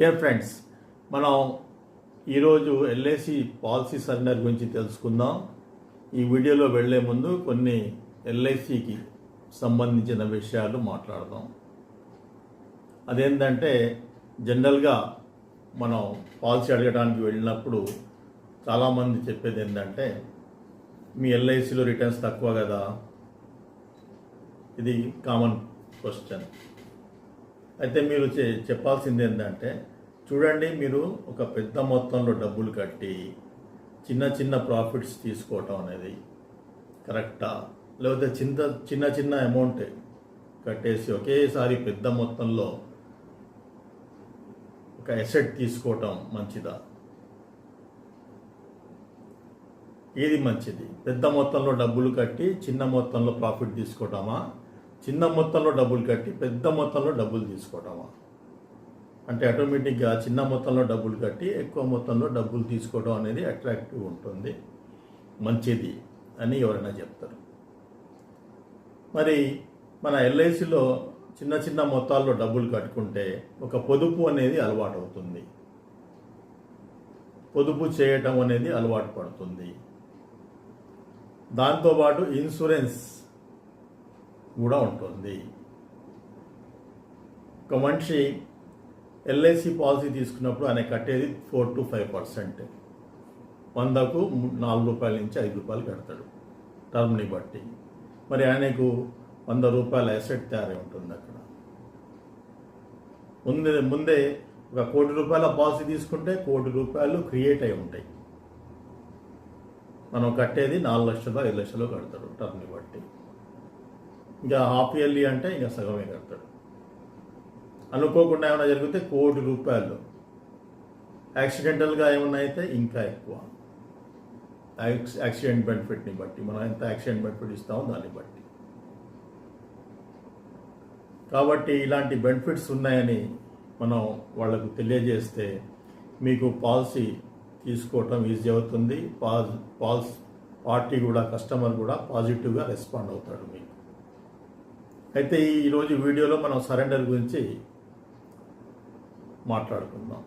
Dear friends మనం ఈరోజు LIC policy surrender గురించి తెలుసుకుందాం. ఈ వీడియోలో వెళ్ళే ముందు కొన్ని ఎల్ఐసికి సంబంధించిన విషయాలు మాట్లాడదాం. అదేంటంటే జనరల్గా మనం పాలసీ అడగడానికి వెళ్ళినప్పుడు చాలామంది చెప్పేది ఏంటంటే మీ ఎల్ఐసిలో రిటర్న్స్ తక్కువ కదా? ఇది కామన్ క్వశ్చన్. అయితే మీరు చె- చెప్పాల్సింది ఏంటంటే చూడండి మీరు ఒక పెద్ద మొత్తంలో డబ్బులు కట్టి చిన్న చిన్న ప్రాఫిట్స్ తీసుకోవటం అనేది కరెక్టా? లేకపోతే చిన్న చిన్న చిన్న అమౌంట్ కట్టేసి ఒకేసారి పెద్ద మొత్తంలో ఒక ఎసెట్ తీసుకోవటం మంచిదా? ఏది మంచిది? పెద్ద మొత్తంలో డబ్బులు కట్టి చిన్న మొత్తంలో ప్రాఫిట్ తీసుకోవటమా? చిన్న మొత్తంలో డబ్బులు కట్టి పెద్ద మొత్తంలో డబ్బులు తీసుకోవటమా అంటే ఆటోమేటిక్గా చిన్న మొత్తంలో డబ్బులు కట్టి ఎక్కువ మొత్తంలో డబ్బులు తీసుకోవడం అనేది అట్రాక్టివ్ ఉంటుంది. మంచిది అని ఎవరైనా చెప్తారు. మరి మన ఎల్ఐసిలో చిన్న చిన్న మొత్తాల్లో డబ్బులు కట్టుకుంటే ఒక పొదుపు అనేది అలవాటు అవుతుంది పొదుపు చేయటం అనేది అలవాటు పడుతుంది. దాంతోపాటు ఇన్సూరెన్స్ కూడా ఉంటుంది. ఒక మనిషి ఎల్ఐసి పాలసీ తీసుకున్నప్పుడు ఆయన కట్టేది ఫోర్ టు ఫైవ్ పర్సెంట్. వందకు నాలుగు రూపాయల నుంచి ఐదు రూపాయలు కడతాడు టర్మ్ని బట్టి. మరి ఆయనకు వంద రూపాయల అసెట్ తయారై ఉంటుంది అక్కడ. ముందే ముందే ఒక కోటి రూపాయల పాలసీ తీసుకుంటే కోటి రూపాయలు క్రియేట్ అయి ఉంటాయి. మనం కట్టేది నాలుగు లక్షలు ఐదు లక్షలు కడతాడు టర్మ్ని బట్టి. ఇంకా హాఫ్ ఇయర్లీ అంటే ఇంకా సగమే కడతాడు. అనుకోకుండా ఏమైనా జరిగితే కోటి రూపాయలు. యాక్సిడెంటల్గా ఏమైనా అయితే ఇంకా ఎక్కువ. యాక్స్- యాక్సిడెంట్ బెనిఫిట్ని బట్టి మనం ఎంత యాక్సిడెంట్ బెనిఫిట్ ఇస్తామో దాన్ని బట్టి. కాబట్టి ఇలాంటి బెనిఫిట్స్ ఉన్నాయని మనం వాళ్ళకు తెలియజేస్తే మీకు పాలసీ తీసుకోవటం ఈజీ అవుతుంది. పాల్ పాల్స్ పార్టీ కూడా కస్టమర్ కూడా పాజిటివ్గా రెస్పాండ్ అవుతాడు మీకు. అయితే ఈరోజు వీడియోలో మనం సరెండర్ గురించి మాట్లాడుకుందాం.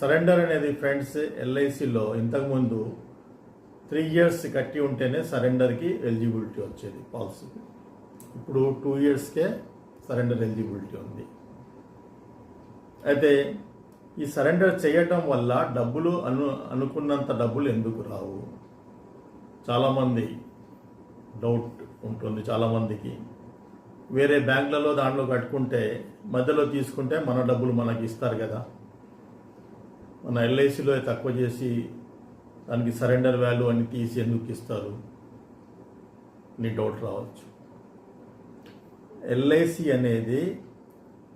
సరెండర్ అనేది ఫ్రెండ్స్ ఎల్ఐసిలో ఇంతకుముందు త్రీ ఇయర్స్ కట్టి ఉంటేనే సరెండర్కి ఎలిజిబిలిటీ వచ్చేది పాలసీ. ఇప్పుడు టూ ఇయర్స్కే సరెండర్ ఎలిజిబిలిటీ ఉంది. అయితే ఈ సరెండర్ చేయటం వల్ల డబ్బులు అను అనుకున్నంత డబ్బులు ఎందుకు రావు? చాలామంది డౌట్ ఉంటుంది చాలామందికి. వేరే బ్యాంకులలో దాంట్లో కట్టుకుంటే మధ్యలో తీసుకుంటే మన డబ్బులు మనకి ఇస్తారు కదా. మన ఎల్ఐసిలో తక్కువ చేసి దానికి సరెండర్ వాల్యూ అని తీసి ఎందుకు ఇస్తారు? నీ డౌట్ రావచ్చు. ఎల్ఐసి అనేది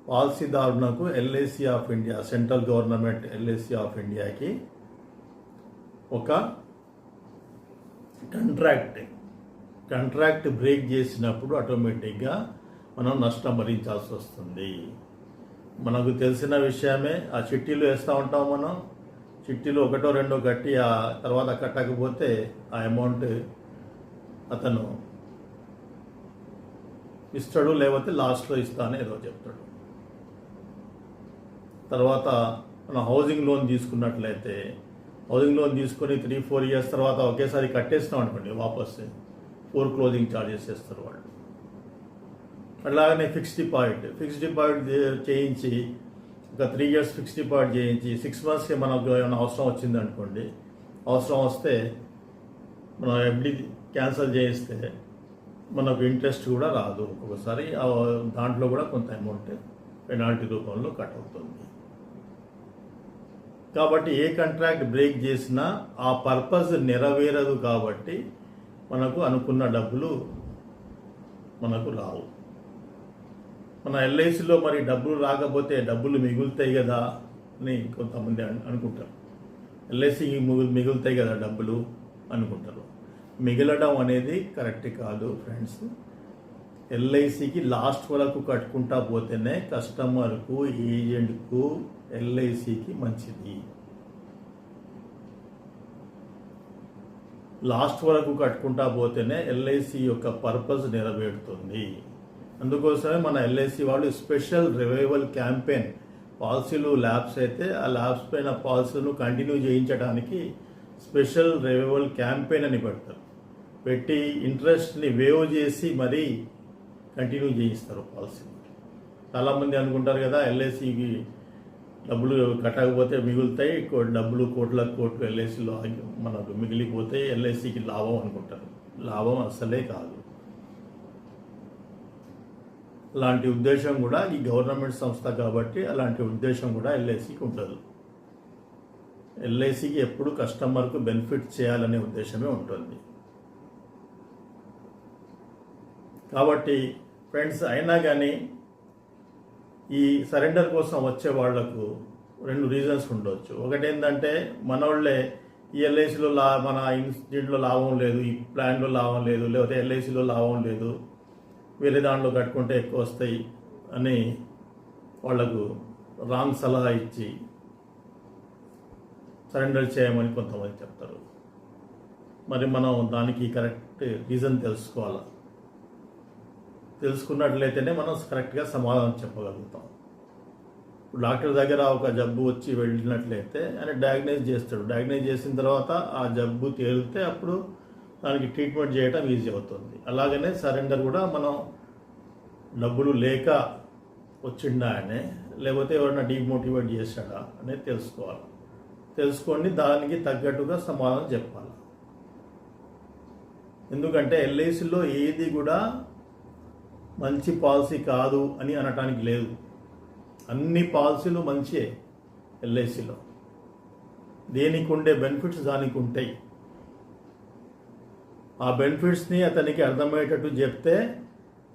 పాలసీదారునకు LIC of India central government LIC of ఇండియాకి ఒక కంట్రాక్ట్. కంట్రాక్ట్ బ్రేక్ చేసినప్పుడు ఆటోమేటిక్గా మనం నష్టం భరించాల్సి వస్తుంది. మనకు తెలిసిన విషయమే ఆ చిట్టీలు వేస్తూ ఉంటాం మనం. చిట్టీలు ఒకటో రెండో కట్టి ఆ తర్వాత కట్టకపోతే ఆ అమౌంట్ అతను ఇస్తాడు లేకపోతే లాస్ట్లో ఇస్తాను ఏదో చెప్తాడు. తర్వాత మనం హౌసింగ్ లోన్ తీసుకున్నట్లయితే హౌసింగ్ లోన్ తీసుకొని త్రీ ఫోర్ ఇయర్స్ తర్వాత ఒకేసారి కట్టేస్తాం అనుకోండి వాపస్. ఫోర్ క్లోజింగ్ చార్జెస్ చేస్తారు వాళ్ళు. అలాగనే ఫిక్స్డ్ డిపాజిట్ ఫిక్స్డ్ డిపాజిట్ చేయించి ఒక త్రీ ఇయర్స్ ఫిక్స్డ్ డిపాజిట్ చేయించి సిక్స్ మంత్స్కి మనకు ఏమైనా అవసరం వచ్చింది అనుకోండి అవసరం వస్తే మనం ఎఫ్డి క్యాన్సిల్ చేయిస్తే మనకు ఇంట్రెస్ట్ కూడా రాదు. ఒక్కొక్కసారి దాంట్లో కూడా కొంత అమౌంట్ పెనాల్టీ రూపంలో కట్ అవుతుంది. కాబట్టి ఏ కాంట్రాక్ట్ బ్రేక్ చేసినా ఆ పర్పస్ నెరవేరదు కాబట్టి మనకు అనుకున్న డబ్బులు మనకు రావు. మన ఎల్ఐసిలో మరి డబ్బులు రాకపోతే డబ్బులు మిగులుతాయి కదా అని కొంతమంది అనుకుంటారు. ఎల్ఐసి మిగులుతాయి కదా డబ్బులు అనుకుంటారు. మిగలడం అనేది కరెక్ట్ కాదు ఫ్రెండ్స్. ఎల్ఐసికి లాస్ట్ వరకు కట్టుకుంటా పోతేనే కస్టమర్కు ఏజెంట్కు ఎల్ఐసికి మంచిది. లాస్ట్ వరకు కట్టుకుంటా పోతేనే ఎల్ఐసి యొక్క పర్పస్ నెరవేరుతుంది. అందుకోసమే మన ఎల్ఐసి వాళ్ళు స్పెషల్ రివైవల్ క్యాంపెయిన్ పాలసీలు ల్యాబ్స్ అయితే ఆ ల్యాబ్స్ పైన పాలసీలను కంటిన్యూ చేయించడానికి స్పెషల్ రెవెవల్ క్యాంపెయిన్ అని పెడతారు. పెట్టి ఇంట్రెస్ట్ని వేవ్ చేసి మరీ కంటిన్యూ చేయిస్తారు పాలసీ చాలామంది అనుకుంటారు కదా ఎల్ఐసికి డబ్బులు కట్టకపోతే మిగులుతాయి డబ్బులు కోట్ల కోట్లు ఎల్ఐసిలో మనకు మిగిలిపోతే ఎల్ఐసికి లాభం అనుకుంటారు. లాభం అసలే కాదు. అలాంటి ఉద్దేశం కూడా ఈ గవర్నమెంట్ సంస్థ కాబట్టి అలాంటి ఉద్దేశం కూడా ఎల్ఐసికి ఉండదు ఎల్ఐసికి ఎప్పుడు కస్టమర్కు బెనిఫిట్ చేయాలనే ఉద్దేశమే ఉంటుంది. కాబట్టి ఫ్రెండ్స్ అయినా కానీ ఈ సరెండర్ కోసం వచ్చే వాళ్ళకు రెండు రీజన్స్ ఉండొచ్చు. ఒకటి ఏంటంటే మనోళ్ళే ఈ ఎల్ఐసిలో లా మన ఇన్స్టిట్యూట్లో దీంట్లో లాభం లేదు ఈ ప్లాన్లో లాభం లేదు లేకపోతే ఎల్ఐసిలో లాభం లేదు వేరే దాంట్లో కట్టుకుంటే ఎక్కువ వస్తాయి అని వాళ్ళకు రాంగ్ సలహా ఇచ్చి సరెండర్ చేయమని కొంతమంది చెప్తారు. మరి మనం దానికి కరెక్ట్ రీజన్ తెలుసుకోవాలి? తెలుసుకున్నట్లయితేనే మనం కరెక్ట్గా సమాధానం చెప్పగలుగుతాం. ఇప్పుడు డాక్టర్ దగ్గర ఒక జబ్బు వచ్చి వెళ్ళినట్లయితే ఆయన డయాగ్నైజ్ చేస్తాడు. డయాగ్నైజ్ చేసిన తర్వాత ఆ జబ్బు తేలితే అప్పుడు దానికి ట్రీట్మెంట్ చేయటం ఈజీ అవుతుంది. అలాగనే సరెండర్ కూడా మనం డబ్బులు లేక వచ్చిండా అనే లేకపోతే ఎవరైనా డిమోటివేట్ చేశాడా అనేది తెలుసుకోవాలి. తెలుసుకొని దానికి తగ్గట్టుగా సమాధానం చెప్పాలి. ఎందుకంటే ఎల్ఐసిలో ఏది కూడా మంచి పాలసీ కాదు అని అనటానికి లేదు. అన్ని పాలసీలు మంచియే ఎల్ఐసిలో. దేనికి ఉండే బెనిఫిట్స్ దానికి ఉంటాయి. ఆ బెనిఫిట్స్ని అతనికి అర్థమయ్యేటట్టు చెప్తే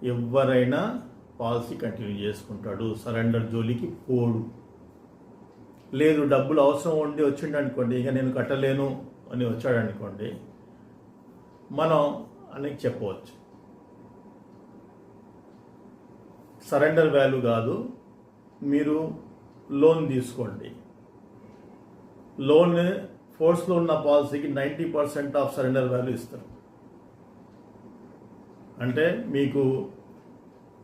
ఎవరైనా పాలసీ కంటిన్యూ చేసుకుంటాడు. సరెండర్ జోలికి పోడు. లేదు డబ్బులు అవసరం ఉండి వచ్చిండు అనుకోండి ఇక నేను కట్టలేను అని వచ్చాడు అనుకోండి మనం అని చెప్పవచ్చు. సరెండర్ వాల్యూ కాదు మీరు లోన్ తీసుకోండి. లోన్ ఫోర్స్లో ఉన్న పాలసీకి ninety percent of surrender value ఇస్తారు. అంటే మీకు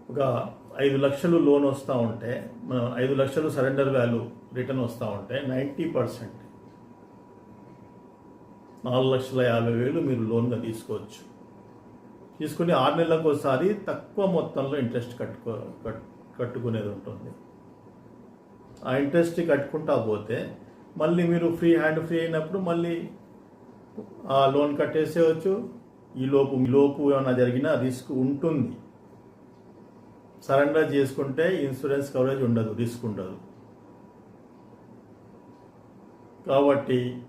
ఒక ఐదు లక్షలు లోన్ వస్తూ ఉంటే మనం ఐదు లక్షలు సరెండర్ వాల్యూ రిటర్న్ వస్తూ ఉంటే నైంటీ పర్సెంట్. నాలుగు లక్షల యాభై వేలు మీరు లోన్గా తీసుకోవచ్చు. తీసుకుని ఆరు నెలలకు ఒకసారి తక్కువ మొత్తంలో ఇంట్రెస్ట్ కట్టుకో కట్- కట్టుకునేది ఉంటుంది. ఆ ఇంట్రెస్ట్ కట్టుకుంటా పోతే మళ్ళీ మీరు ఫ్రీ హ్యాండ్ ఫ్రీ అయినప్పుడు మళ్ళీ ఆ లోన్ కట్టేసేయచ్చు. ఈ లోపు లోపు ఏమైనా జరిగినా రిస్క్ ఉంటుంది. సరెండర్ చేసుకుంటే ఇన్సూరెన్స్ కవరేజ్ ఉండదు రిస్క్ ఉండదు. కాబట్టి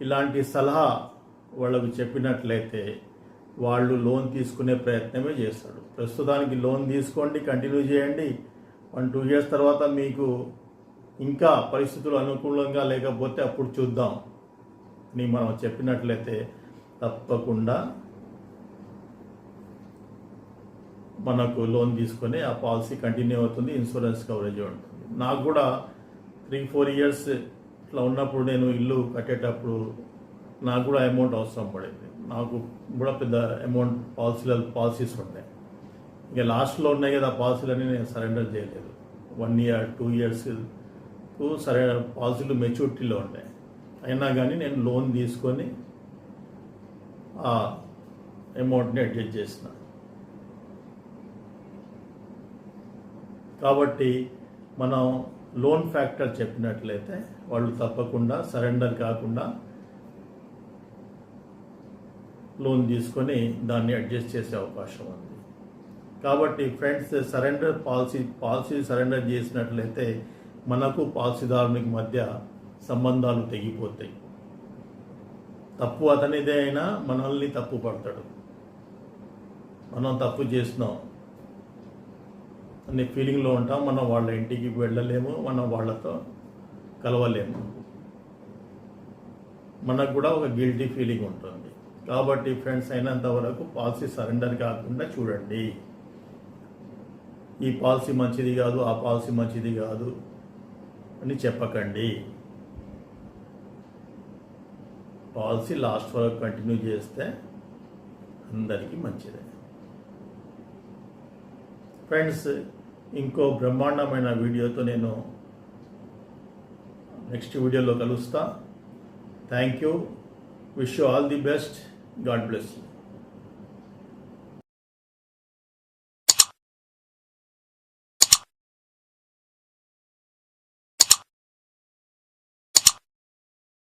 ఇలాంటి సలహా వాళ్ళకు చెప్పినట్లయితే వాళ్ళు లోన్ తీసుకునే ప్రయత్నమే చేస్తాడు. ప్రస్తుతానికి లోన్ తీసుకోండి కంటిన్యూ చేయండి. వన్ టూ ఇయర్స్ తర్వాత మీకు ఇంకా పరిస్థితులు అనుకూలంగా లేకపోతే అప్పుడు చూద్దాం. అని మనం చెప్పినట్లయితే తప్పకుండా మనకు లోన్ తీసుకొని ఆ పాలసీ కంటిన్యూ అవుతుంది ఇన్సూరెన్స్ కవరేజ్ ఉంటుంది. నాకు కూడా త్రీ ఫోర్ ఇయర్స్ ఇట్లా ఉన్నప్పుడు నేను ఇల్లు కట్టేటప్పుడు నాకు కూడా అమౌంట్ అవసరం పడింది. నాకు కూడా పెద్ద అమౌంట్ పాలసీల పాలసీస్ ఉన్నాయి. ఇక లాస్ట్లో ఉన్నాయి కదా ఆ పాలసీలన్నీ నేను సరెండర్ చేయలేదు. వన్ ఇయర్ టూ ఇయర్స్ సరే పాలసీలు మెచ్యూరిటీలో ఉన్నాయి. అయినా కానీ నేను లోన్ తీసుకొని ఆ అమౌంట్ని అడ్జస్ట్ చేసిన. కాబట్టి మనం లోన్ ఫ్యాక్టర్ చెప్పినట్లయితే వాళ్ళు తప్పకుండా సరెండర్ కాకుండా లోన్ తీసుకొని దాన్ని అడ్జస్ట్ చేసే అవకాశం ఉంది. కాబట్టి friends surrender policy policy surrender చేసినట్లయితే మనకు పాలసీదారునికి మధ్య సంబంధాలు తెగిపోతాయి. తప్పు అతనిదే అయినా మనల్ని తప్పు పడతాడు. మనం తప్పు చేసినాం అనే ఫీలింగ్లో ఉంటాం. మనం వాళ్ళ ఇంటికి వెళ్ళలేము. మనం వాళ్ళతో కలవలేము. మనకు కూడా ఒక గిల్టీ ఫీలింగ్ ఉంటుంది. కాబట్టి ఫ్రెండ్స్ అయినంత వరకు పాలసీ సరెండర్ కాకుండా చూడండి. ఈ పాలసీ మంచిది కాదు ఆ పాలసీ మంచిది కాదు అని చెప్పకండి. పాలసీ లాస్ట్ వరకు కంటిన్యూ చేస్తే అందరికీ మంచిదే. ఫ్రెండ్స్ ఇంకో బ్రహ్మాండమైన వీడియోతో నేను నెక్స్ట్ వీడియోలో కలుస్తా. Thank you wish you all the best god bless you